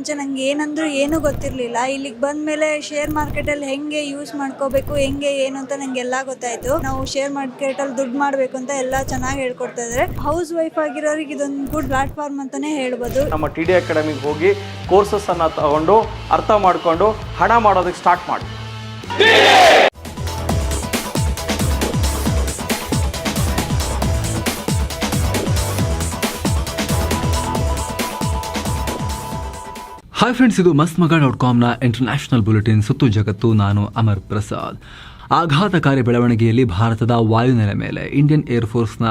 ಮುಂಚೆ ನಂಗೆ ಏನಂದ್ರು ಏನೂ ಗೊತ್ತಿರಲಿಲ್ಲ. ಇಲ್ಲಿಗೆ ಬಂದಮೇಲೆ ಶೇರ್ ಮಾರ್ಕೆಟಲ್ಲಿ ಹೆಂಗೆ ಯೂಸ್ ಮಾಡ್ಕೋಬೇಕು, ಹೆಂಗೆ ಏನು ಅಂತ ನಂಗೆ ಎಲ್ಲ ಗೊತ್ತಾಯಿತು. ನಾವು ಶೇರ್ ಮಾರ್ಕೆಟಲ್ಲಿ ದುಡ್ಡು ಮಾಡಬೇಕು ಅಂತ ಎಲ್ಲ ಚೆನ್ನಾಗಿ ಹೇಳ್ಕೊಡ್ತಾ ಇದ್ದಾರೆ ಹೌಸ್ ವೈಫ್ ಆಗಿರೋರಿಗೆ ಇದೊಂದು ಗುಡ್ ಪ್ಲಾಟ್ಫಾರ್ಮ್ ಅಂತಲೇ ಹೇಳ್ಬೋದು. ನಮ್ಮ ಟಿ ಡಿ ಅಕಾಡೆಮಿಗೆ ಹೋಗಿ ಕೋರ್ಸಸ್ ಅನ್ನ ತಗೊಂಡು, ಅರ್ಥ ಮಾಡಿಕೊಂಡು ಹಣ ಮಾಡೋದಕ್ಕೆ ಸ್ಟಾರ್ಟ್ ಮಾಡಿ. ಹಾಯ್ ಫ್ರೆಂಡ್ಸ್ ಇದು ಮಸ್ತ್ ಮಗ ಡಾಟ್ ಕಾಮ್ನ ಇಂಟರ್ನ್ಯಾಷನಲ್ ಬುಲೆಟಿನ್ ಸುತ್ತು ಜಗತ್ತು. ನಾನು ಅಮರ್ ಪ್ರಸಾದ್. ಆಘಾತಕಾರಿ ಬೆಳವಣಿಗೆಯಲ್ಲಿ ಭಾರತದ ವಾಯುನೆಲೆ ಮೇಲೆ ಇಂಡಿಯನ್ ಏರ್ ಫೋರ್ಸ್ನ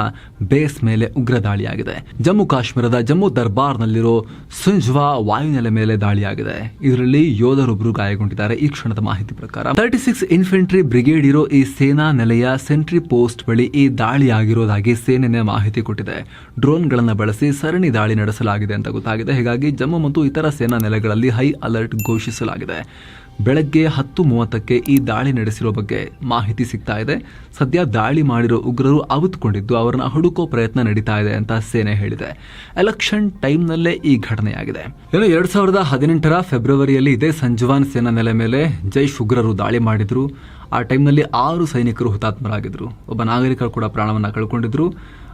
ಬೇಸ್ ಮೇಲೆ ಉಗ್ರ ದಾಳಿಯಾಗಿದೆ ಜಮ್ಮು ಕಾಶ್ಮೀರದ ಜಮ್ಮು ದರ್ಬಾರ್ನಲ್ಲಿರೋ ಸುಂಜ್ವಾ ವಾಯುನೆಲೆ ಮೇಲೆ ದಾಳಿಯಾಗಿದೆ. ಇದರಲ್ಲಿ ಯೋಧರೊಬ್ಬರು ಗಾಯಗೊಂಡಿದ್ದಾರೆ. ಈ ಕ್ಷಣದ ಮಾಹಿತಿ ಪ್ರಕಾರ ತರ್ಟಿ ಸಿಕ್ಸ್ ಇನ್ಫೆಂಟ್ರಿ ಬ್ರಿಗೇಡ್ ಇರೋ ಈ ಸೇನಾ ನೆಲೆಯ ಸೆಂಟ್ರಿ ಪೋಸ್ಟ್ ಬಳಿ ಈ ದಾಳಿಯಾಗಿರೋದಾಗಿ ಸೇನೆಯ ಮಾಹಿತಿ ಕೊಟ್ಟಿದೆ. ಡ್ರೋನ್ಗಳನ್ನು ಬಳಸಿ ಸರಣಿ ದಾಳಿ ನಡೆಸಲಾಗಿದೆ ಅಂತ ಗೊತ್ತಾಗಿದೆ. ಹೀಗಾಗಿ ಜಮ್ಮು ಮತ್ತು ಇತರ ಸೇನಾ ನೆಲೆಗಳಲ್ಲಿ ಹೈ ಅಲರ್ಟ್ ಘೋಷಿಸಲಾಗಿದೆ. ಬೆಳಗ್ಗೆ ಹತ್ತು ಮೂವತ್ತಕ್ಕೆ ಈ ದಾಳಿ ನಡೆಸಿರೋ ಬಗ್ಗೆ ಮಾಹಿತಿ ಸಿಗ್ತಾ ಇದೆ. ಸದ್ಯ ದಾಳಿ ಮಾಡಿರೋ ಉಗ್ರರು ಅವಿತುಕೊಂಡಿದ್ದು ಅವರನ್ನ ಹುಡುಕೋ ಪ್ರಯತ್ನ ನಡೀತಾ ಇದೆ ಅಂತ ಸೇನೆ ಹೇಳಿದೆ. ಎಲೆಕ್ಷನ್ ಟೈಮ್ನಲ್ಲೇ ಈ ಘಟನೆಯಾಗಿದೆ. ಇನ್ನು ಎರಡ್ ಸಾವಿರದ ಹದಿನೆಂಟರ ಫೆಬ್ರವರಿಯಲ್ಲಿ ಇದೇ ಸಂಜವಾನ್ ಸೇನಾ ನೆಲೆ ಮೇಲೆ ಜೈಶ್ ಉಗ್ರರು ದಾಳಿ ಮಾಡಿದ್ರು. ಆ ಟೈಮ್ನಲ್ಲಿ ಆರು ಸೈನಿಕರು ಹುತಾತ್ಮರಾಗಿದ್ರು. ಒಬ್ಬ ನಾಗರಿಕರು ಕೂಡ ಪ್ರಾಣವನ್ನ ಕಳ್ಕೊಂಡಿದ್ರು.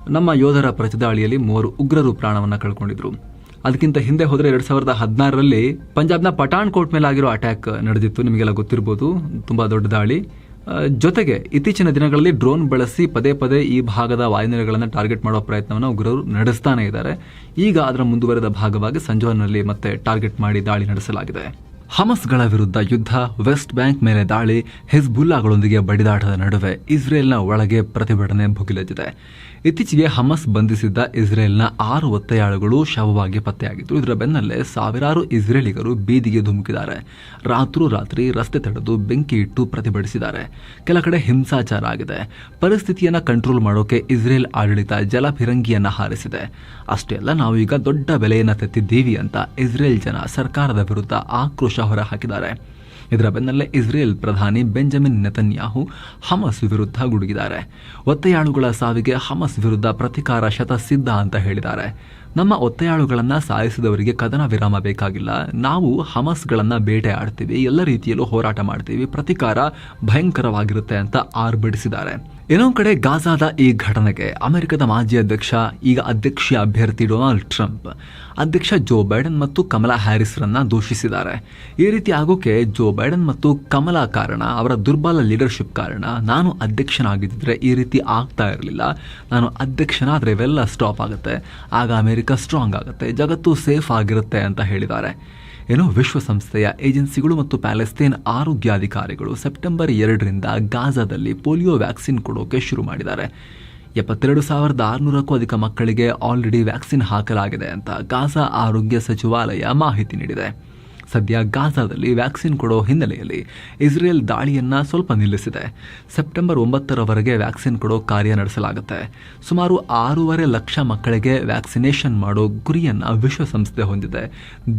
ನಮ್ಮ ಯೋಧರ ಪ್ರತಿದಾಳಿಯಲ್ಲಿ ಮೂವರು ಉಗ್ರರು ಪ್ರಾಣವನ್ನ ಕಳ್ಕೊಂಡಿದ್ರು. ಅದಕ್ಕಿಂತ ಹಿಂದೆ ಹೋದರೆ ಎರಡ್ ಸಾವಿರದ ಹದಿನಾರರಲ್ಲಿ ಪಂಜಾಬ್ನ ಪಠಾಣ್ ಕೋಟ್ ಮೇಲೆ ಆಗಿರೋ ಅಟ್ಯಾಕ್ ನಡೆದಿತ್ತು. ನಿಮಗೆಲ್ಲ ಗೊತ್ತಿರ್ಬೋದು. ತುಂಬಾ ದೊಡ್ಡ ದಾಳಿ. ಜೊತೆಗೆ ಇತ್ತೀಚಿನ ದಿನಗಳಲ್ಲಿ ಡ್ರೋನ್ ಬಳಸಿ ಪದೇ ಪದೇ ಈ ಭಾಗದ ವಾಯುನೆಲೆಗಳನ್ನು ಟಾರ್ಗೆಟ್ ಮಾಡುವ ಪ್ರಯತ್ನವನ್ನು ಉಗ್ರರು ನಡೆಸ್ತಾನೆ ಇದ್ದಾರೆ. ಈಗ ಅದರ ಮುಂದುವರೆದ ಭಾಗವಾಗಿ ಸಂಜೋನಲ್ಲಿ ಮತ್ತೆ ಟಾರ್ಗೆಟ್ ಮಾಡಿ ದಾಳಿ ನಡೆಸಲಾಗಿದೆ. ಹಮಸ್ಗಳ ವಿರುದ್ಧ ಯುದ್ಧ, ವೆಸ್ಟ್ ಬ್ಯಾಂಕ್ ಮೇಲೆ ದಾಳಿ, ಹಿಜ್ಬುಲ್ಲಾಗಳೊಂದಿಗೆ ಬಡಿದಾಟದ ನಡುವೆ ಇಸ್ರೇಲ್ನ ಒಳಗೆ ಪ್ರತಿಭಟನೆ ಭುಗಿಲೆದ್ದಿದೆ. ಇತ್ತೀಚೆಗೆ ಹಮಸ್ ಬಂಧಿಸಿದ್ದ ಇಸ್ರೇಲ್ನ ಆರು ಒತ್ತೆಯಾಳುಗಳು ಶವವಾಗಿ ಪತ್ತೆಯಾಗಿದ್ದು, ಇದರ ಬೆನ್ನಲ್ಲೇ ಸಾವಿರಾರು ಇಸ್ರೇಲಿಗರು ಬೀದಿಗೆ ಧುಮುಕಿದ್ದಾರೆ. ರಾತ್ರೋರಾತ್ರಿ ರಸ್ತೆ ತಡೆದು ಬೆಂಕಿ ಇಟ್ಟು ಪ್ರತಿಭಟಿಸಿದ್ದಾರೆ. ಕೆಲ ಕಡೆ ಹಿಂಸಾಚಾರ ಆಗಿದೆ. ಪರಿಸ್ಥಿತಿಯನ್ನ ಕಂಟ್ರೋಲ್ ಮಾಡೋಕೆ ಇಸ್ರೇಲ್ ಆಡಳಿತ ಜಲಫಿರಂಗಿಯನ್ನ ಹಾರಿಸಿದೆ. ಅಷ್ಟೇ ಅಲ್ಲ ನಾವು ಈಗ ದೊಡ್ಡ ಬೆಲೆಯನ್ನ ತೆತ್ತಿದ್ದೀವಿ ಅಂತ ಇಸ್ರೇಲ್ ಜನ ಸರ್ಕಾರದ ವಿರುದ್ಧ ಆಕ್ರೋಶ ಹೊರಹಾಕಿದ್ದಾರೆ. ಇದರ ಬೆನ್ನಲ್ಲೇ ಇಸ್ರೇಲ್ ಪ್ರಧಾನಿ ಬೆಂಜಮಿನ್ ನೆತನ್ಯಾಹು ಹಮಸ್ ವಿರುದ್ಧ ಗುಡುಗಿದ್ದಾರೆ. ಒತ್ತೆಯಾಳುಗಳ ಸಾವಿಗೆ ಹಮಸ್ ವಿರುದ್ಧ ಪ್ರತಿಕಾರ ಶತ ಸಿದ್ಧ ಅಂತ ಹೇಳಿದ್ದಾರೆ. ನಮ್ಮ ಒತ್ತೆಯಾಳುಗಳನ್ನು ಸಾಯಿಸಿದವರಿಗೆ ಕದನ ವಿರಾಮ ಬೇಕಾಗಿಲ್ಲ. ನಾವು ಹಮಸ್ಗಳನ್ನು ಬೇಟೆ ಆಡ್ತೀವಿ, ಎಲ್ಲ ರೀತಿಯಲ್ಲೂ ಹೋರಾಟ ಮಾಡ್ತೀವಿ, ಪ್ರತಿಕಾರ ಭಯಂಕರವಾಗಿರುತ್ತೆ ಅಂತ ಆರ್ಭಟಿಸಿದ್ದಾರೆ. ಇನ್ನೊಂದು ಕಡೆ ಗಾಜಾದ ಈ ಘಟನೆಗೆ ಅಮೆರಿಕದ ಮಾಜಿ ಅಧ್ಯಕ್ಷ, ಈಗ ಅಧ್ಯಕ್ಷೀಯ ಅಭ್ಯರ್ಥಿ ಡೊನಾಲ್ಡ್ ಟ್ರಂಪ್, ಅಧ್ಯಕ್ಷ ಜೋ ಬೈಡನ್ ಮತ್ತು ಕಮಲಾ ಹ್ಯಾರಿಸ್ರನ್ನ ದೂಷಿಸಿದ್ದಾರೆ. ಈ ರೀತಿ ಆಗೋಕೆ ಜೋ ಬೈಡನ್ ಮತ್ತು ಕಮಲಾ ಕಾರಣ, ಅವರ ದುರ್ಬಲ ಲೀಡರ್ಶಿಪ್ ಕಾರಣ. ನಾನು ಅಧ್ಯಕ್ಷನಾಗಿದ್ದರೆ ಈ ರೀತಿ ಆಗ್ತಾ ಇರಲಿಲ್ಲ. ನಾನು ಅಧ್ಯಕ್ಷನಾದರೆ ಇವೆಲ್ಲ ಸ್ಟಾಪ್ ಆಗುತ್ತೆ. ಆಗ ಅಮೆರಿಕ ಸ್ಟ್ರಾಂಗ್ ಆಗುತ್ತೆ. ಜಗತ್ತು ಸೇಫ್ ಆಗಿರುತ್ತೆ ಅಂತ ಹೇಳಿದ್ದಾರೆ. ಏನು ವಿಶ್ವಸಂಸ್ಥೆಯ ಏಜೆನ್ಸಿಗಳು ಮತ್ತು ಪ್ಯಾಲೆಸ್ತೇನ್ ಆರೋಗ್ಯಾಧಿಕಾರಿಗಳು ಸೆಪ್ಟೆಂಬರ್ ಎರಡರಿಂದ ಗಾಜಾದಲ್ಲಿ ಪೋಲಿಯೋ ವ್ಯಾಕ್ಸಿನ್ ಕೊಡೋಕೆ ಶುರು ಮಾಡಿದ್ದಾರೆ. ಎಪ್ಪತ್ತೆರಡು ಸಾವಿರದ ಆರುನೂರಕ್ಕೂ ಅಧಿಕ ಮಕ್ಕಳಿಗೆ ಆಲ್ರೆಡಿ ವ್ಯಾಕ್ಸಿನ್ ಹಾಕಲಾಗಿದೆ ಅಂತ ಗಾಜಾ ಆರೋಗ್ಯ ಸಚಿವಾಲಯ ಮಾಹಿತಿ ನೀಡಿದೆ. ಸದ್ಯ ಗಾಜಾದಲ್ಲಿ ವ್ಯಾಕ್ಸಿನ್ ಕೊಡೋ ಹಿನ್ನೆಲೆಯಲ್ಲಿ ಇಸ್ರೇಲ್ ದಾಳಿಯನ್ನು ಸ್ವಲ್ಪ ನಿಲ್ಲಿಸಿದೆ. ಸೆಪ್ಟೆಂಬರ್ ಒಂಬತ್ತರವರೆಗೆ ವ್ಯಾಕ್ಸಿನ್ ಕೊಡೋ ಕಾರ್ಯ ನಡೆಸಲಾಗುತ್ತೆ. ಸುಮಾರು ಆರೂವರೆ ಲಕ್ಷ ಮಕ್ಕಳಿಗೆ ವ್ಯಾಕ್ಸಿನೇಷನ್ ಮಾಡೋ ಗುರಿಯನ್ನ ವಿಶ್ವಸಂಸ್ಥೆ ಹೊಂದಿದೆ.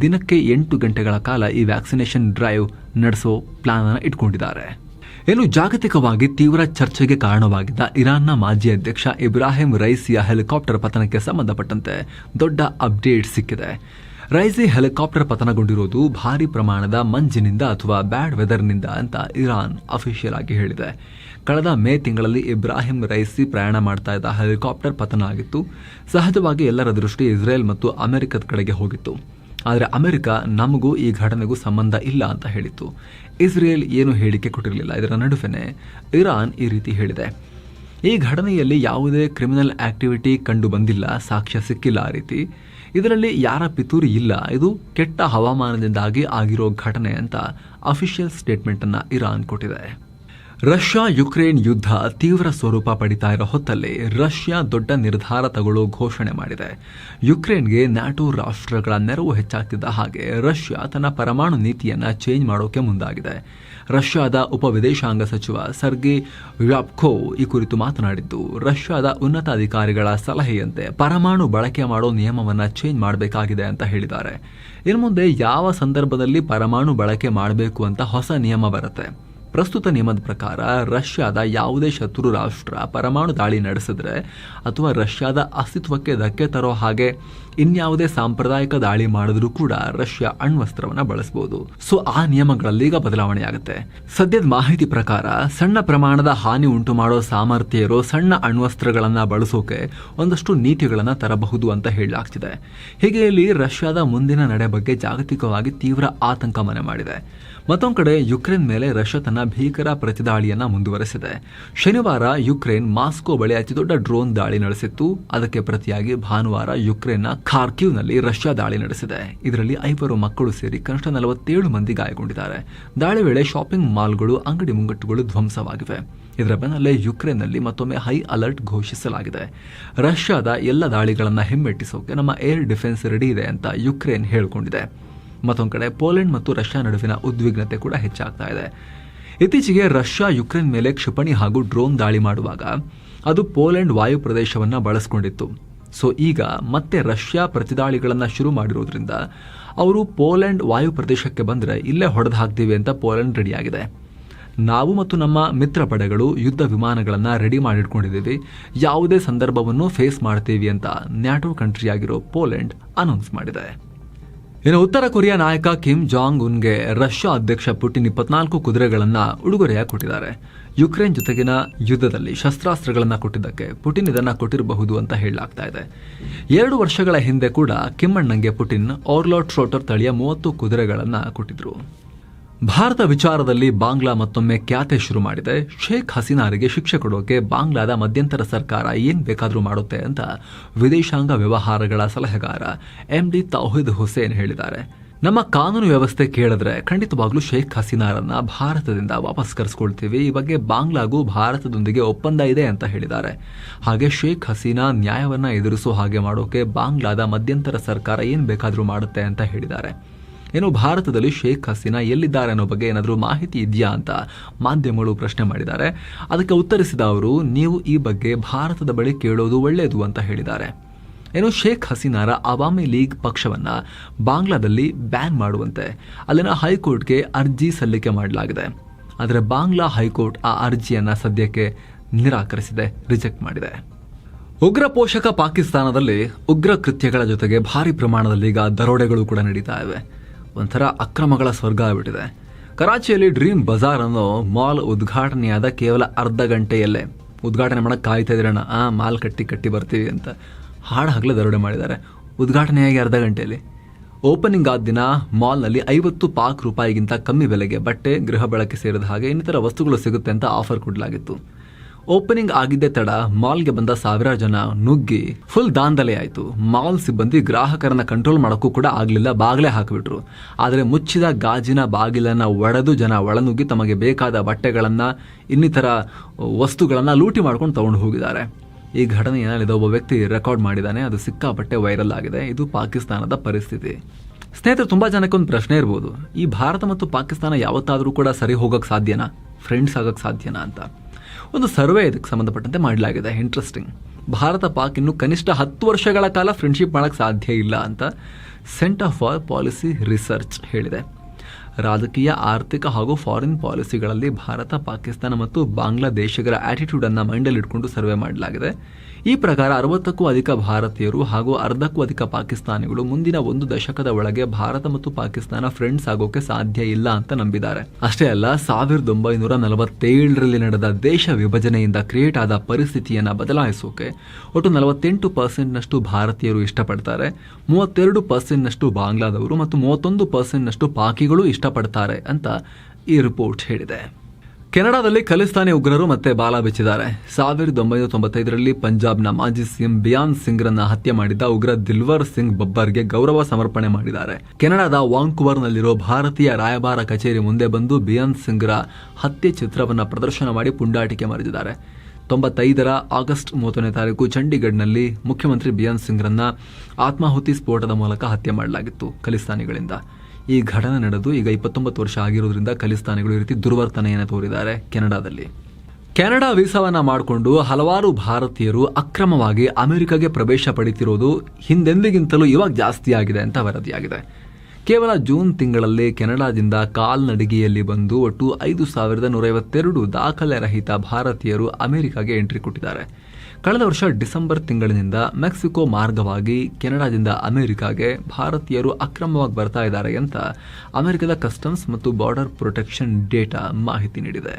ದಿನಕ್ಕೆ ಎಂಟು ಗಂಟೆಗಳ ಕಾಲ ಈ ವ್ಯಾಕ್ಸಿನೇಷನ್ ಡ್ರೈವ್ ನಡೆಸೋ ಪ್ಲಾನ್ ಅನ್ನು ಇಟ್ಕೊಂಡಿದ್ದಾರೆ. ಇನ್ನು ಜಾಗತಿಕವಾಗಿ ತೀವ್ರ ಚರ್ಚೆಗೆ ಕಾರಣವಾಗಿದ್ದ ಇರಾನ್ನ ಮಾಜಿ ಅಧ್ಯಕ್ಷ ಇಬ್ರಾಹಿಂ ರೈಸಿಯ ಹೆಲಿಕಾಪ್ಟರ್ ಪತನಕ್ಕೆ ಸಂಬಂಧಪಟ್ಟಂತೆ ದೊಡ್ಡ ಅಪ್ಡೇಟ್ ಸಿಕ್ಕಿದೆ. ರೈಸಿ ಹೆಲಿಕಾಪ್ಟರ್ ಪತನಗೊಂಡಿರೋದು ಭಾರಿ ಪ್ರಮಾಣದ ಮಂಜಿನಿಂದ ಅಥವಾ ಬ್ಯಾಡ್ ವೆದರ್ನಿಂದ ಅಂತ ಇರಾನ್ ಅಫಿಷಿಯಲ್ ಆಗಿ ಹೇಳಿದೆ. ಕಳೆದ ಮೇ ತಿಂಗಳಲ್ಲಿ ಇಬ್ರಾಹಿಂ ರೈಸಿ ಪ್ರಯಾಣ ಮಾಡ್ತಾ ಇದ್ದ ಹೆಲಿಕಾಪ್ಟರ್ ಪತನ ಆಗಿತ್ತು. ಸಹಜವಾಗಿ ಎಲ್ಲರ ದೃಷ್ಟಿ ಇಸ್ರೇಲ್ ಮತ್ತು ಅಮೆರಿಕದ ಕಡೆಗೆ ಹೋಗಿತ್ತು. ಆದರೆ ಅಮೆರಿಕ ನಮಗೂ ಈ ಘಟನೆಗೂ ಸಂಬಂಧ ಇಲ್ಲ ಅಂತ ಹೇಳಿತ್ತು. ಇಸ್ರೇಲ್ ಏನು ಹೇಳಿಕೆ ಕೊಟ್ಟಿರಲಿಲ್ಲ. ಇದರ ನಡುವೆನೇ ಇರಾನ್ ಈ ರೀತಿ ಹೇಳಿದೆ. ಈ ಘಟನೆಯಲ್ಲಿ ಯಾವುದೇ ಕ್ರಿಮಿನಲ್ ಆಕ್ಟಿವಿಟಿ ಕಂಡು ಬಂದಿಲ್ಲ. ಸಾಕ್ಷ್ಯ ಸಿಕ್ಕಿಲ್ಲ ಆ ರೀತಿ. ಇದರಲ್ಲಿ ಯಾರ ಪಿತೂರಿ ಇಲ್ಲ, ಇದು ಕೆಟ್ಟ ಹವಾಮಾನದಿಂದಾಗಿ ಆಗಿರೋ ಘಟನೆ ಅಂತ ಅಫಿಷಿಯಲ್ ಸ್ಟೇಟ್ಮೆಂಟ್ ಅನ್ನ ಇರಾನ್ ಕೊಟ್ಟಿದೆ. ರಷ್ಯಾ ಯುಕ್ರೇನ್ ಯುದ್ಧ ತೀವ್ರ ಸ್ವರೂಪ ಪಡಿತಾ ಇರೋ ಹೊತ್ತಲ್ಲಿ ರಷ್ಯಾ ದೊಡ್ಡ ನಿರ್ಧಾರ ತಗೊಳ್ಳೋ ಘೋಷಣೆ ಮಾಡಿದೆ. ಯುಕ್ರೇನ್ಗೆ ನ್ಯಾಟೋ ರಾಷ್ಟ್ರಗಳ ನೆರವು ಹೆಚ್ಚಾಗ್ತಿದ್ದ ಹಾಗೆ ರಷ್ಯಾ ತನ್ನ ಪರಮಾಣು ನೀತಿಯನ್ನ ಚೇಂಜ್ ಮಾಡೋಕೆ ಮುಂದಾಗಿದೆ. ರಷ್ಯಾದ ಉಪ ವಿದೇಶಾಂಗ ಸಚಿವ ಸರ್ಗಿ ವ್ಯಾಪ್ಕೋವ್ ಈ ಕುರಿತು ಮಾತನಾಡಿದ್ದು, ರಷ್ಯಾದ ಉನ್ನತ ಅಧಿಕಾರಿಗಳ ಸಲಹೆಯಂತೆ ಪರಮಾಣು ಬಳಕೆ ಮಾಡೋ ನಿಯಮವನ್ನ ಚೇಂಜ್ ಮಾಡಬೇಕಾಗಿದೆ ಅಂತ ಹೇಳಿದ್ದಾರೆ. ಇನ್ನು ಮುಂದೆ ಯಾವ ಸಂದರ್ಭದಲ್ಲಿ ಪರಮಾಣು ಬಳಕೆ ಮಾಡಬೇಕು ಅಂತ ಹೊಸ ನಿಯಮ ಬರುತ್ತೆ? ಪ್ರಸ್ತುತ ನಿಯಮದ ಪ್ರಕಾರ ರಷ್ಯಾದ ಯಾವುದೇ ಶತ್ರು ರಾಷ್ಟ್ರ ಪರಮಾಣು ದಾಳಿ ನಡೆಸಿದ್ರೆ ಅಥವಾ ರಷ್ಯಾದ ಅಸ್ತಿತ್ವಕ್ಕೆ ಧಕ್ಕೆ ತರೋ ಹಾಗೆ ಇನ್ಯಾವುದೇ ಸಾಂಪ್ರದಾಯಿಕ ದಾಳಿ ಮಾಡಿದ್ರೂ ಕೂಡ ರಷ್ಯಾ ಅಣ್ವಸ್ತ್ರವನ್ನ ಬಳಸಬಹುದು ಸೊ, ಆ ನಿಯಮಗಳಲ್ಲಿ ಈಗ ಬದಲಾವಣೆ ಆಗುತ್ತೆ. ಸದ್ಯದ ಮಾಹಿತಿ ಪ್ರಕಾರ, ಸಣ್ಣ ಪ್ರಮಾಣದ ಹಾನಿ ಉಂಟು ಮಾಡೋ ಸಾಮರ್ಥ್ಯ ಇರೋ ಸಣ್ಣ ಅಣ್ವಸ್ತ್ರಗಳನ್ನ ಬಳಸೋಕೆ ಒಂದಷ್ಟು ನೀತಿಗಳನ್ನ ತರಬಹುದು ಅಂತ ಹೇಳಲಾಗ್ತಿದೆ. ಹೀಗೆ ಇಲ್ಲಿ ರಷ್ಯಾದ ಮುಂದಿನ ನಡೆ ಬಗ್ಗೆ ಜಾಗತಿಕವಾಗಿ ತೀವ್ರ ಆತಂಕ ಮನೆ ಮಾಡಿದೆ. ಮತ್ತೊಂದು ಕಡೆ, ಯುಕ್ರೇನ್ ಮೇಲೆ ರಷ್ಯಾ ತನ್ನ ಭೀಕರ ಪ್ರತಿದಾಳಿಯನ್ನ ಮುಂದುವರೆಸಿದೆ. ಶನಿವಾರ ಯುಕ್ರೇನ್ ಮಾಸ್ಕೋ ಬಳಿ ಅತಿದೊಡ್ಡ ಡ್ರೋನ್ ದಾಳಿ ನಡೆಸಿತ್ತು. ಅದಕ್ಕೆ ಪ್ರತಿಯಾಗಿ ಭಾನುವಾರ ಯುಕ್ರೇನ್ನ ಖಾರ್ಕಿವ್ನಲ್ಲಿ ರಷ್ಯಾ ದಾಳಿ ನಡೆಸಿದೆ. ಇದರಲ್ಲಿ ಐವರು ಮಕ್ಕಳು ಸೇರಿ ಕನಿಷ್ಠ ನಲವತ್ತೇಳು ಮಂದಿ ಗಾಯಗೊಂಡಿದ್ದಾರೆ. ದಾಳಿ ವೇಳೆ ಶಾಪಿಂಗ್ ಮಾಲ್ಗಳು, ಅಂಗಡಿ ಮುಂಗಟ್ಟುಗಳು ಧ್ವಂಸವಾಗಿವೆ. ಇದರ ಬೆನ್ನಲ್ಲೇ ಯುಕ್ರೇನ್ನಲ್ಲಿ ಮತ್ತೊಮ್ಮೆ ಹೈ ಅಲರ್ಟ್ ಘೋಷಿಸಲಾಗಿದೆ. ರಷ್ಯಾದ ಎಲ್ಲ ದಾಳಿಗಳನ್ನು ಹಿಮ್ಮೆಟ್ಟಿಸೋಕೆ ನಮ್ಮ ಏರ್ ಡಿಫೆನ್ಸ್ ರೆಡಿ ಇದೆ ಅಂತ ಯುಕ್ರೇನ್ ಹೇಳಿಕೊಂಡಿದೆ. ಮತ್ತೊಂದು ಕಡೆ ಪೋಲೆಂಡ್ ಮತ್ತು ರಷ್ಯಾ ನಡುವಿನ ಉದ್ವಿಗ್ನತೆ ಕೂಡ ಹೆಚ್ಚಾಗ್ತಾ ಇದೆ. ಇತ್ತೀಚೆಗೆ ರಷ್ಯಾ ಯುಕ್ರೇನ್ ಮೇಲೆ ಕ್ಷಿಪಣಿ ಹಾಗೂ ಡ್ರೋನ್ ದಾಳಿ ಮಾಡುವಾಗ ಅದು ಪೋಲೆಂಡ್ ವಾಯು ಪ್ರದೇಶವನ್ನು ಬಳಸ್ಕೊಂಡಿತ್ತು. ಸೊ ಈಗ ಮತ್ತೆ ರಷ್ಯಾ ಪ್ರತಿದಾಳಿಗಳನ್ನು ಶುರು ಮಾಡಿರೋದ್ರಿಂದ ಅವರು ಪೋಲೆಂಡ್ ವಾಯು ಪ್ರದೇಶಕ್ಕೆ ಬಂದರೆ ಇಲ್ಲೇ ಹೊಡೆದು ಹಾಕ್ತೀವಿ ಅಂತ ಪೋಲೆಂಡ್ ರೆಡಿಯಾಗಿದೆ. ನಾವು ಮತ್ತು ನಮ್ಮ ಮಿತ್ರ ಪಡೆಗಳು ಯುದ್ಧ ವಿಮಾನಗಳನ್ನು ರೆಡಿ ಮಾಡಿಟ್ಕೊಂಡಿದ್ದೀವಿ. ಯಾವುದೇ ಸಂದರ್ಭವನ್ನು ಫೇಸ್ ಮಾಡ್ತೀವಿ ಅಂತ ನ್ಯಾಟೋ ಕಂಟ್ರಿಯಾಗಿರೋ ಪೋಲೆಂಡ್ ಅನೌನ್ಸ್ ಮಾಡಿದೆ. ಇನ್ನು ಉತ್ತರ ಕೊರಿಯಾ ನಾಯಕ ಕಿಮ್ ಜಾಂಗ್ ಉನ್ಗೆ ರಷ್ಯಾ ಅಧ್ಯಕ್ಷ ಪುಟಿನ್ ಇಪ್ಪತ್ನಾಲ್ಕು ಕುದುರೆಗಳನ್ನು ಉಡುಗೊರೆಯಾಗಿ ಕೊಟ್ಟಿದ್ದಾರೆ. ಯುಕ್ರೇನ್ ಜೊತೆಗಿನ ಯುದ್ಧದಲ್ಲಿ ಶಸ್ತ್ರಾಸ್ತ್ರಗಳನ್ನು ಕೊಟ್ಟಿದ್ದಕ್ಕೆ ಪುಟಿನ್ ಇದನ್ನು ಕೊಟ್ಟಿರಬಹುದು ಅಂತ ಹೇಳಲಾಗ್ತಾ ಇದೆ. ಎರಡು ವರ್ಷಗಳ ಹಿಂದೆ ಕೂಡ ಕಿಮ್ಮಣ್ಣಂಗೆ ಪುಟಿನ್ ಓರ್ಲೋ ಟ್ರೋಟರ್ ತಳಿಯ ಮೂವತ್ತು ಕುದುರೆಗಳನ್ನು ಕೊಟ್ಟಿದ್ರು. ಭಾರತ ವಿಚಾರದಲ್ಲಿ ಬಾಂಗ್ಲಾ ಮತ್ತೊಮ್ಮೆ ಖ್ಯಾತೆ ಶುರು ಮಾಡಿದೆ. ಶೇಖ್ ಹಸೀನಾರಿಗೆ ಶಿಕ್ಷೆ ಕೊಡೋಕೆ ಬಾಂಗ್ಲಾದ ಮಧ್ಯಂತರ ಸರ್ಕಾರ ಏನ್ ಬೇಕಾದರೂ ಮಾಡುತ್ತೆ ಅಂತ ವಿದೇಶಾಂಗ ವ್ಯವಹಾರಗಳ ಸಲಹೆಗಾರ ಎಂ ಡಿ ತೌಹಿದ್ ಹುಸೇನ್ ಹೇಳಿದ್ದಾರೆ. ನಮ್ಮ ಕಾನೂನು ವ್ಯವಸ್ಥೆ ಕೇಳಿದ್ರೆ ಖಂಡಿತವಾಗ್ಲೂ ಶೇಖ್ ಹಸೀನಾರನ್ನ ಭಾರತದಿಂದ ವಾಪಸ್ ಕರೆಸ್ಕೊಳ್ತೀವಿ. ಈ ಬಗ್ಗೆ ಬಾಂಗ್ಲಾಗೂ ಭಾರತದೊಂದಿಗೆ ಒಪ್ಪಂದ ಇದೆ ಅಂತ ಹೇಳಿದ್ದಾರೆ. ಹಾಗೆ ಶೇಖ್ ಹಸೀನಾ ನ್ಯಾಯವನ್ನ ಎದುರಿಸೋ ಹಾಗೆ ಮಾಡೋಕೆ ಬಾಂಗ್ಲಾದ ಮಧ್ಯಂತರ ಸರ್ಕಾರ ಏನು ಬೇಕಾದರೂ ಮಾಡುತ್ತೆ ಅಂತ ಹೇಳಿದ್ದಾರೆ. ಏನು ಭಾರತದಲ್ಲಿ ಶೇಖ್ ಹಸೀನಾ ಎಲ್ಲಿದ್ದಾರೆ ಅನ್ನೋ ಬಗ್ಗೆ ಏನಾದರೂ ಮಾಹಿತಿ ಇದೆಯಾ ಅಂತ ಮಾಧ್ಯಮಗಳು ಪ್ರಶ್ನೆ ಮಾಡಿದ್ದಾರೆ. ಅದಕ್ಕೆ ಉತ್ತರಿಸಿದ ಅವರು, ನೀವು ಈ ಬಗ್ಗೆ ಭಾರತದ ಬಳಿ ಕೇಳೋದು ಒಳ್ಳೆಯದು ಅಂತ ಹೇಳಿದ್ದಾರೆ. ಏನು ಶೇಖ್ ಹಸೀನಾರ ಅವಾಮಿ ಲೀಗ್ ಪಕ್ಷವನ್ನು ಬಾಂಗ್ಲಾದಲ್ಲಿ ಬ್ಯಾನ್ ಮಾಡುವಂತೆ. ಅಲ್ಲಿನ ಹೈಕೋರ್ಟ್ಗೆ ಅರ್ಜಿ ಸಲ್ಲಿಕೆ ಮಾಡಲಾಗಿದೆ. ಆದರೆ ಬಾಂಗ್ಲಾ ಹೈಕೋರ್ಟ್ ಆ ಅರ್ಜಿಯನ್ನು ಸದ್ಯಕ್ಕೆ ನಿರಾಕರಿಸಿದೆ, ರಿಜೆಕ್ಟ್ ಮಾಡಿದೆ. ಉಗ್ರ ಪೋಷಕ ಪಾಕಿಸ್ತಾನದಲ್ಲಿ ಉಗ್ರ ಕೃತ್ಯಗಳ ಜೊತೆಗೆ ಭಾರಿ ಪ್ರಮಾಣದಲ್ಲಿ ಈಗ ದರೋಡೆಗಳು ಕೂಡ ನಡೀತಾ ಇವೆ. ಒಂಥರ ಅಕ್ರಮಗಳ ಸ್ವರ್ಗ ಆಗ್ಬಿಟ್ಟಿದೆ. ಕರಾಚಿಯಲ್ಲಿ ಡ್ರೀಮ್ ಬಜಾರ್ ಅನ್ನೋ ಮಾಲ್ ಉದ್ಘಾಟನೆಯಾದ ಕೇವಲ ಅರ್ಧ ಗಂಟೆಯಲ್ಲೇ. ಉದ್ಘಾಟನೆ ಮಾಡೋಕ್ಕೆ ಕಾಯ್ತಾ ಇದ್ರಣ್ಣ ಆ ಮಾಲ್ ಕಟ್ಟಿ ಕಟ್ಟಿ ಬರ್ತೀವಿ ಅಂತ. ಹಾಡು ಹಾಗಲೇ ದರೋಡೆ ಮಾಡಿದ್ದಾರೆ. ಉದ್ಘಾಟನೆಯಾಗಿ ಅರ್ಧ ಗಂಟೆಯಲ್ಲಿ. ಓಪನಿಂಗ್ ಆದ ದಿನ ಮಾಲ್ನಲ್ಲಿ ಐವತ್ತು ಪಾಕ್ ರೂಪಾಯಿಗಿಂತ ಕಮ್ಮಿ ಬೆಲೆಗೆ ಬಟ್ಟೆ, ಗೃಹ ಬಳಕೆ ಸೇರಿದ ಹಾಗೆ ಇನ್ನಿತರ ವಸ್ತುಗಳು ಸಿಗುತ್ತೆ ಅಂತ ಆಫರ್ ಕೊಡಲಾಗಿತ್ತು. ಓಪನಿಂಗ್ ಆಗಿದ್ದೇ ತಡ ಮಾಲ್ಗೆ ಬಂದ ಸಾವಿರಾರು ಜನ ನುಗ್ಗಿ ಫುಲ್ ದಾಂಧಲೆ ಆಯಿತು. ಮಾಲ್ ಸಿಬ್ಬಂದಿ ಗ್ರಾಹಕರನ್ನ ಕಂಟ್ರೋಲ್ ಮಾಡೋಕ್ಕೂ ಕೂಡ ಆಗಲಿಲ್ಲ, ಬಾಗಿಲೇ ಹಾಕಿಬಿಟ್ರು. ಆದರೆ ಮುಚ್ಚಿದ ಗಾಜಿನ ಬಾಗಿಲನ್ನು ಒಡೆದು ಜನ ಒಳನುಗ್ಗಿ ತಮಗೆ ಬೇಕಾದ ಬಟ್ಟೆಗಳನ್ನು, ಇನ್ನಿತರ ವಸ್ತುಗಳನ್ನು ಲೂಟಿ ಮಾಡ್ಕೊಂಡು ತಗೊಂಡು ಹೋಗಿದ್ದಾರೆ. ಈ ಘಟನೆಯನ್ನ ಒಬ್ಬ ವ್ಯಕ್ತಿ ರೆಕಾರ್ಡ್ ಮಾಡಿದ್ದಾನೆ, ಅದು ಸಿಕ್ಕಾಪಟ್ಟೆ ವೈರಲ್ ಆಗಿದೆ. ಇದು ಪಾಕಿಸ್ತಾನದ ಪರಿಸ್ಥಿತಿ. ಸ್ನೇಹಿತರು, ತುಂಬಾ ಜನಕ್ಕೆ ಒಂದು ಪ್ರಶ್ನೆ ಇರ್ಬೋದು. ಈ ಭಾರತ ಮತ್ತು ಪಾಕಿಸ್ತಾನ ಯಾವತ್ತಾದರೂ ಕೂಡ ಸರಿ ಹೋಗೋಕ್ಕೆ ಸಾಧ್ಯನಾ? ಫ್ರೆಂಡ್ಸ್ ಆಗೋಕ್ಕೆ ಸಾಧ್ಯನಾ ಅಂತ. ಒಂದು ಸರ್ವೆ ಇದಕ್ಕೆ ಸಂಬಂಧಪಟ್ಟಂತೆ ಮಾಡಲಾಗಿದೆ. ಇಂಟ್ರೆಸ್ಟಿಂಗ್ ಭಾರತ ಪಾಕ್ ಇನ್ನು ಕನಿಷ್ಠ ಹತ್ತು ವರ್ಷಗಳ ಕಾಲ ಫ್ರೆಂಡ್ಶಿಪ್ ಮಾಡೋಕ್ಕೆ ಸಾಧ್ಯ ಇಲ್ಲ ಅಂತ ಸೆಂಟರ್ ಫಾರ್ ಪಾಲಿಸಿ ರಿಸರ್ಚ್ ಹೇಳಿದೆ. ರಾಜಕೀಯ, ಆರ್ಥಿಕ ಹಾಗೂ ಫಾರಿನ್ ಪಾಲಿಸಿಗಳಲ್ಲಿ ಭಾರತ, ಪಾಕಿಸ್ತಾನ ಮತ್ತು ಬಾಂಗ್ಲಾದೇಶಗಳ ಆಟಿಟ್ಯೂಡ್ ಅನ್ನು ಮೈಂಡಲ್ಲಿ ಇಟ್ಕೊಂಡು ಸರ್ವೆ ಮಾಡಲಾಗಿದೆ. ಈ ಪ್ರಕಾರ ಅರವತ್ತಕ್ಕೂ ಅಧಿಕ ಭಾರತೀಯರು ಹಾಗೂ ಅರ್ಧಕ್ಕೂ ಅಧಿಕ ಪಾಕಿಸ್ತಾನಿಗಳು ಮುಂದಿನ ಒಂದು ದಶಕದ ಒಳಗೆ ಭಾರತ ಮತ್ತು ಪಾಕಿಸ್ತಾನ ಫ್ರೆಂಡ್ಸ್ ಆಗೋಕೆ ಸಾಧ್ಯ ಇಲ್ಲ ಅಂತ ನಂಬಿದ್ದಾರೆ. ಅಷ್ಟೇ ಅಲ್ಲ, ಸಾವಿರದ ಒಂಬೈನೂರ ನಲವತ್ತೇಳರಲ್ಲಿ ನಡೆದ ದೇಶ ವಿಭಜನೆಯಿಂದ ಕ್ರಿಯೇಟ್ ಆದ ಪರಿಸ್ಥಿತಿಯನ್ನು ಬದಲಾಯಿಸೋಕೆ ಒಟ್ಟು ನಲವತ್ತೆಂಟು ಪರ್ಸೆಂಟ್ನಷ್ಟು ಭಾರತೀಯರು ಇಷ್ಟಪಡ್ತಾರೆ, ಮೂವತ್ತೆರಡು ಪರ್ಸೆಂಟ್ನಷ್ಟು ಬಾಂಗ್ಲಾದವರು ಮತ್ತು ಮೂವತ್ತೊಂದು ಪರ್ಸೆಂಟ್ನಷ್ಟು ಪಾಕಿಗಳು ಇಷ್ಟಪಡ್ತಾರೆ ಅಂತ ಈ ರಿಪೋರ್ಟ್ ಹೇಳಿದೆ. ಕೆನಡಾದಲ್ಲಿ ಖಲಿಸ್ತಾನಿ ಉಗ್ರರು ಮತ್ತೆ ಬಾಲ ಬಿಚ್ಚಿದ್ದಾರೆ. ಸಾವಿರದ ಒಂಬೈನೂರ ತೊಂಬತ್ತೈದರಲ್ಲಿ ಪಂಜಾಬ್ನ ಮಾಜಿ ಸಿಎಂ ಬಿಯಾನ್ ಸಿಂಗ್ರನ್ನ ಹತ್ಯೆ ಮಾಡಿದ್ದ ಉಗ್ರ ದಿಲ್ವರ್ ಸಿಂಗ್ ಬಬ್ಬರ್ಗೆ ಗೌರವ ಸಮರ್ಪಣೆ ಮಾಡಿದ್ದಾರೆ. ಕೆನಡಾದ ವಾಂಕುವರ್ನಲ್ಲಿರೋ ಭಾರತೀಯ ರಾಯಭಾರ ಕಚೇರಿ ಮುಂದೆ ಬಂದು ಬಿಯಾನ್ ಸಿಂಗ್ರ ಹತ್ಯೆ ಚಿತ್ರವನ್ನು ಪ್ರದರ್ಶನ ಮಾಡಿ ಪುಂಡಾಟಿಕೆ ಮರೆದಿದ್ದಾರೆ. ತೊಂಬತ್ತೈದರ ಆಗಸ್ಟ್ ಮೂವತ್ತನೇ ತಾರೀಕು ಚಂಡೀಗಢ್ನಲ್ಲಿ ಮುಖ್ಯಮಂತ್ರಿ ಬಿಯಾನ್ ಸಿಂಗ್ರನ್ನ ಆತ್ಮಾಹುತಿ ಸ್ಫೋಟದ ಮೂಲಕ ಹತ್ಯೆ ಮಾಡಲಾಗಿತ್ತು ಖಲಿಸ್ತಾನಿಗಳಿಂದ. ಈ ಘಟನೆ ನಡೆದು ಈಗ ಇಪ್ಪತ್ತೊಂಬತ್ತು ವರ್ಷ ಆಗಿರೋದ್ರಿಂದ ಖಲಿಸ್ತಾನಿಗಳು ಈ ರೀತಿ ದುರ್ವರ್ತನೆಯನ್ನು ತೋರಿದ್ದಾರೆ ಕೆನಡಾದಲ್ಲಿ. ಕೆನಡಾ ವೀಸಾವನ್ನ ಮಾಡಿಕೊಂಡು ಹಲವಾರು ಭಾರತೀಯರು ಅಕ್ರಮವಾಗಿ ಅಮೆರಿಕಗೆ ಪ್ರವೇಶ ಪಡಿತಿರೋದು ಹಿಂದೆಂದಿಗಿಂತಲೂ ಇವಾಗ ಜಾಸ್ತಿ ಆಗಿದೆ ಅಂತ ವರದಿಯಾಗಿದೆ. ಕೇವಲ ಜೂನ್ ತಿಂಗಳಲ್ಲಿ ಕೆನಡಾದಿಂದ ಕಾಲ್ನಡಿಗೆಯಲ್ಲಿ ಬಂದು ಒಟ್ಟು ಐದು ಸಾವಿರದ ನೂರೈವತ್ತೆರಡು ದಾಖಲೆ ರಹಿತ ಭಾರತೀಯರು ಅಮೆರಿಕಾಗೆ ಎಂಟ್ರಿ ಕೊಟ್ಟಿದ್ದಾರೆ. ಕಳೆದ ವರ್ಷ ಡಿಸೆಂಬರ್ ತಿಂಗಳಿನಿಂದ ಮೆಕ್ಸಿಕೋ ಮಾರ್ಗವಾಗಿ ಕೆನಡಾದಿಂದ ಅಮೆರಿಕಾಗೆ ಭಾರತೀಯರು ಅಕ್ರಮವಾಗಿ ಬರ್ತಾ ಇದ್ದಾರೆ ಅಂತ ಅಮೆರಿಕದ ಕಸ್ಟಮ್ಸ್ ಮತ್ತು ಬಾರ್ಡರ್ ಪ್ರೊಟೆಕ್ಷನ್ ಡೇಟಾ ಮಾಹಿತಿ ನೀಡಿದೆ.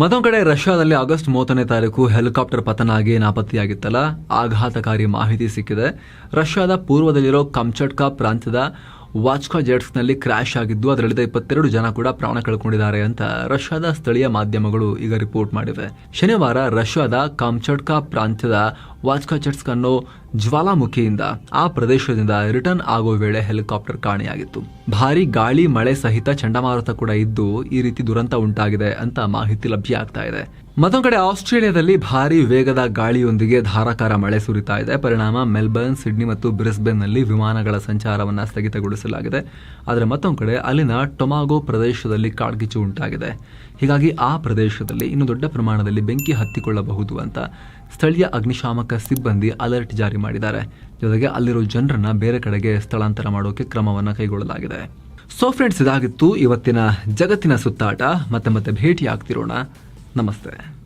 ಮತ್ತೊಂದು ಕಡೆ ರಷ್ಯಾದಲ್ಲಿ ಆಗಸ್ಟ್ ಮೂವತ್ತನೇ ತಾರೀಕು ಹೆಲಿಕಾಪ್ಟರ್ ಪತನ ಆಗಿ ನಾಪತ್ತೆಯಾಗಿತ್ತಲ್ಲ? ಆಘಾತಕಾರಿ ಮಾಹಿತಿ ಸಿಕ್ಕಿದೆ. ರಷ್ಯಾದ ಪೂರ್ವದಲ್ಲಿರೋ ಕಮ್ಚಟ್ಕಾ ಪ್ರಾಂತ್ಯದ ವಾಚ್ಕಾ ಜೆಟ್ಸ್ನಲ್ಲಿ ಕ್ರ್ಯಾಶ್ ಆಗಿದ್ದು ಅದರಲ್ಲಿದ್ದ ಇಪ್ಪತ್ತೆರಡು ಜನ ಕೂಡ ಪ್ರಾಣ ಕಳ್ಕೊಂಡಿದ್ದಾರೆ ಅಂತ ರಷ್ಯಾದ ಸ್ಥಳೀಯ ಮಾಧ್ಯಮಗಳು ಈಗ ರಿಪೋರ್ಟ್ ಮಾಡಿವೆ. ಶನಿವಾರ ರಷ್ಯಾದ ಕಾಮ್ಚಡ್ಕಾ ಪ್ರಾಂತ್ಯದ ವಾಚ್ಕಾ ಜೆಟ್ಸ್ ಅನ್ನೋ ಜ್ವಾಲಾಮುಖಿಯಿಂದ ಆ ಪ್ರದೇಶದಿಂದ ರಿಟರ್ನ್ ಆಗೋ ವೇಳೆ ಹೆಲಿಕಾಪ್ಟರ್ ಕಾಣೆಯಾಗಿತ್ತು. ಭಾರಿ ಗಾಳಿ, ಮಳೆ ಸಹಿತ ಚಂಡಮಾರುತ ಕೂಡ ಇದ್ದು ಈ ರೀತಿ ದುರಂತ ಉಂಟಾಗಿದೆ ಅಂತ ಮಾಹಿತಿ ಲಭ್ಯ ಆಗ್ತಾ ಇದೆ. ಮತ್ತೊಂದು ಕಡೆ ಆಸ್ಟ್ರೇಲಿಯಾದಲ್ಲಿ ಭಾರಿ ವೇಗದ ಗಾಳಿಯೊಂದಿಗೆ ಧಾರಾಕಾರ ಮಳೆ ಸುರಿತಾ ಇದೆ. ಪರಿಣಾಮ ಮೆಲ್ಬರ್ನ್, ಸಿಡ್ನಿ ಮತ್ತು ಬ್ರಿಸ್ಬೇನ್ನಲ್ಲಿ ವಿಮಾನಗಳ ಸಂಚಾರವನ್ನು ಸ್ಥಗಿತಗೊಳಿಸಲಾಗಿದೆ. ಆದರೆ ಮತ್ತೊಂದು ಕಡೆ ಅಲ್ಲಿನ ಟೊಮಾಗೋ ಪ್ರದೇಶದಲ್ಲಿ ಕಾಡ್ಗಿಚ್ಚು ಉಂಟಾಗಿದೆ. ಹೀಗಾಗಿ ಆ ಪ್ರದೇಶದಲ್ಲಿ ಇನ್ನು ದೊಡ್ಡ ಪ್ರಮಾಣದಲ್ಲಿ ಬೆಂಕಿ ಹತ್ತಿಕೊಳ್ಳಬಹುದು ಅಂತ ಸ್ಥಳೀಯ ಅಗ್ನಿಶಾಮಕ ಸಿಬ್ಬಂದಿ ಅಲರ್ಟ್ ಜಾರಿ ಮಾಡಿದ್ದಾರೆ. ಜೊತೆಗೆ ಅಲ್ಲಿರೋ ಜನರನ್ನ ಬೇರೆ ಕಡೆಗೆ ಸ್ಥಳಾಂತರ ಮಾಡೋಕೆ ಕ್ರಮವನ್ನು ಕೈಗೊಳ್ಳಲಾಗಿದೆ. ಸೊ ಫ್ರೆಂಡ್ಸ್ ಇದಾಗಿತ್ತು ಇವತ್ತಿನ ಜಗತ್ತಿನ ಸುತ್ತಾಟ. ಮತ್ತೆ ಮತ್ತೆ ಭೇಟಿ ಆಗ್ತಿರೋಣ ನಮಸ್ತೆ.